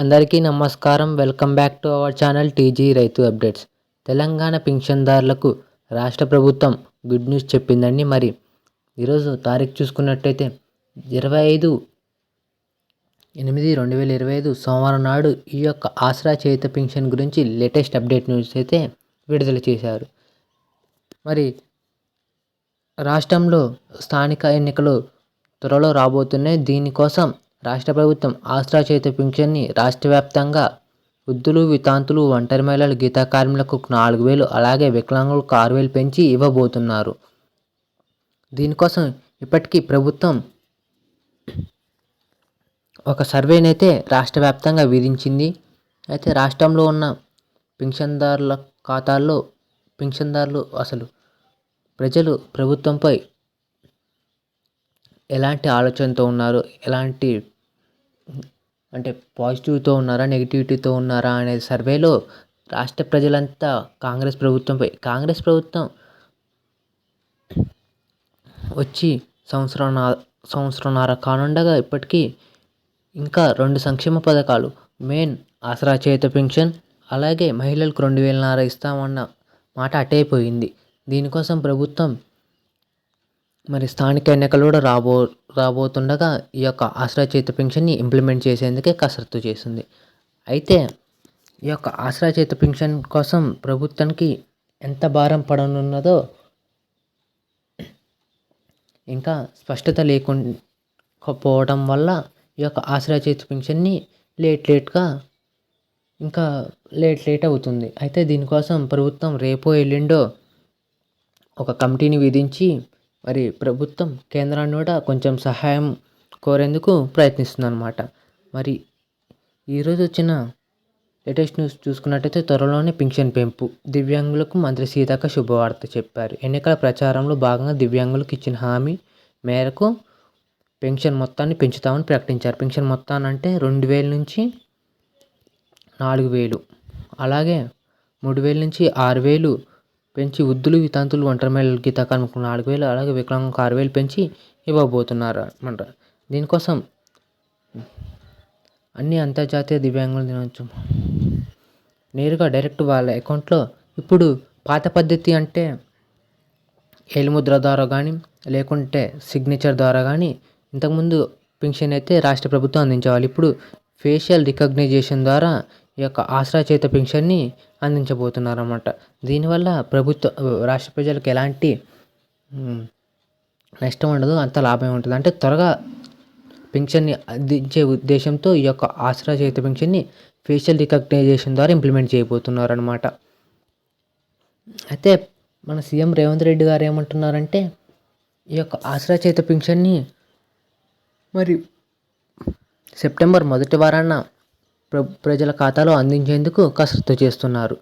అందరికీ నమస్కారం. Welcome back to our channel TG రైతు అప్డేట్స్. తెలంగాణ పింఛన్దారులకు రాష్ట్ర ప్రభుత్వం గుడ్ న్యూస్ చెప్పిందండి మరి. ఈరోజు తారీఖు చూసుకున్నట్టయితే ఇరవై ఐదు ఎనిమిది రెండు వేల ఇరవై ఐదు సోమవారం నాడు ఈ యొక్క ఆసరా చేత పింఛన్ గురించి లేటెస్ట్ అప్డేట్ న్యూస్ అయితే విడుదల చేశారు. మరి రాష్ట్రంలో స్థానిక ఎన్నికలు త్వరలో రాబోతున్నాయి. దీనికోసం రాష్ట్ర ప్రభుత్వం ఆసరా చేత పింఛన్ని రాష్ట్ర వ్యాప్తంగా వృద్ధులు వితాంతులు ఒంటరి మహిళలు గీతా కార్మికులకు నాలుగు వేలు అలాగే వికలాంగులకు ఆరు వేలు పెంచి ఇవ్వబోతున్నారు. దీనికోసం ఇప్పటికీ ప్రభుత్వం ఒక సర్వేనైతే రాష్ట్ర వ్యాప్తంగా విధించింది. అయితే రాష్ట్రంలో ఉన్న పింఛన్దారుల ఖాతాల్లో పింఛన్దారులు అసలు ప్రజలు ప్రభుత్వంపై ఎలాంటి ఆలోచనతో ఉన్నారు? ఎలాంటి అంటే పాజిటివ్తో ఉన్నారా నెగిటివిటీతో ఉన్నారా అనే సర్వేలో రాష్ట్ర ప్రజలంతా కాంగ్రెస్ ప్రభుత్వంపై కాంగ్రెస్ ప్రభుత్వం వచ్చి సంవత్సరం సంవత్సరంన్నర కానుండగా ఇప్పటికీ ఇంకా రెండు సంక్షేమ పథకాలు మెయిన్ ఆసరా చేత పెన్షన్ అలాగే మహిళలకు రెండు వేలన్నర ఇస్తామన్న మాట అటైపోయింది దీనికోసం ప్రభుత్వం మరి స్థానిక ఎన్నికలు కూడా రాబో రాబోతుండగా ఈ యొక్క ఆసరా చేతి పింఛన్ని ఇంప్లిమెంట్ చేసేందుకే కసరత్తు చేసింది. అయితే ఈ యొక్క ఆసరా చేతి పింఛన్ కోసం ప్రభుత్వానికి ఎంత భారం పడనున్నదో ఇంకా స్పష్టత లేకపోవడం వల్ల ఈ యొక్క ఆసరా చేతి పింఛన్ని లేట్ లేట్గా ఇంకా లేట్ లేట్ అవుతుంది. అయితే దీనికోసం ప్రభుత్వం రేపో ఎల్లుండో ఒక కమిటీని విధించి మరి ప్రభుత్వం కేంద్రాన్ని కూడా కొంచెం సహాయం కోరేందుకు ప్రయత్నిస్తుంది అనమాట మరి ఈరోజు వచ్చిన లేటెస్ట్ న్యూస్ చూసుకున్నట్టయితే త్వరలోనే పింఛన్ పెంపు. దివ్యాంగులకు మంత్రి సీతక్క శుభవార్త చెప్పారు. ఎన్నికల ప్రచారంలో భాగంగా దివ్యాంగులకు ఇచ్చిన హామీ మేరకు పెన్షన్ మొత్తాన్ని పెంచుతామని ప్రకటించారు. పెన్షన్ మొత్తాన్ని అంటే రెండు వేల నుంచి నాలుగు వేలు అలాగే మూడు వేల నుంచి ఆరు వేలు పెంచి వృద్ధులు వితాంతులు ఒంటరి మహిళలు గీతాకారులకు నాలుగు వేలు అలాగే వికలాంగులకు ఆరు వేలు పెంచి ఇవ్వబోతున్నారు అనమాట దీనికోసం అన్ని అంతర్జాతీయ దివ్యాంగుల దినోత్సవం. నేరుగా డైరెక్ట్ వాళ్ళ అకౌంట్లో ఇప్పుడు పాత పద్ధతి అంటే ఏలుముద్ర ద్వారా కానీ లేకుంటే సిగ్నేచర్ ద్వారా కానీ ఇంతకుముందు పెన్షన్ అయితే రాష్ట్ర ప్రభుత్వం అందించేవాళ్ళు. ఇప్పుడు ఫేషియల్ రికగ్నైజేషన్ ద్వారా ఈ యొక్క ఆసరా చేత పెన్షన్ని అందించబోతున్నారు అన్నమాట దీనివల్ల ప్రభుత్వ రాష్ట్ర ప్రజలకు ఎలాంటి నష్టం ఉండదు అంత లాభం ఉంటుంది. అంటే త్వరగా పెన్షన్ని అందించే ఉద్దేశంతో ఈ యొక్క ఆసరా చేత పెన్షన్ని ఫేషియల్ రికగ్నైజేషన్ ద్వారా ఇంప్లిమెంట్ చేయబోతున్నారు అనమాట అయితే మన సీఎం రేవంత్ రెడ్డి గారు ఏమంటున్నారంటే ఈ యొక్క ఆసరా చేత పెన్షన్ని మరి సెప్టెంబర్ మొదటి వారాన ప్రజల ఖాతాలో అందించేందుకు కసరత్తు చేస్తున్నారు.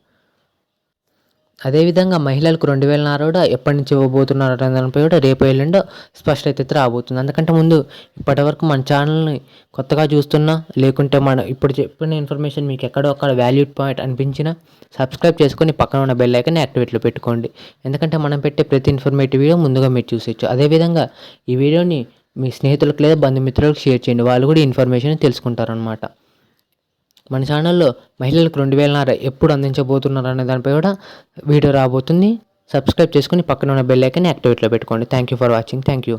అదేవిధంగా మహిళలకు రెండు వేల నారోడ ఎప్పటి నుంచి ఇవ్వబోతున్నారు అనే దానిపై కూడా రేపు ఎల్లుండో స్పష్టత రాబోతుంది. అందుకంటే ముందు ఇప్పటివరకు మన ఛానల్ని కొత్తగా చూస్తున్నా లేకుంటే మన ఇప్పుడు చెప్పిన ఇన్ఫర్మేషన్ మీకు ఎక్కడో అక్కడ వాల్యూ పాయింట్ అనిపించినా సబ్స్క్రైబ్ చేసుకొని పక్కన ఉన్న బెల్ ఐకన్ యాక్టివేట్లో పెట్టుకోండి. ఎందుకంటే మనం పెట్టే ప్రతి ఇన్ఫర్మేటివ్ వీడియో ముందుగా మీరు చూసేయచ్చు అదేవిధంగా ఈ వీడియోని మీ స్నేహితులకు లేదా బంధుమిత్రులకు షేర్ చేయండి. వాళ్ళు కూడా ఇన్ఫర్మేషన్ తెలుసుకుంటారనమాట మన ఛానల్లో మహిళలకు రెండు వేలన్నర ఎప్పుడు అందించబోతున్నారు అనే దానిపై కూడా వీడియో రాబోతుంది. సబ్స్క్రైబ్ చేసుకుని పక్కన ఉన్న బెల్ ఐకాన్ని యాక్టివేట్లో పెట్టుకోండి. Thank you for watching thank you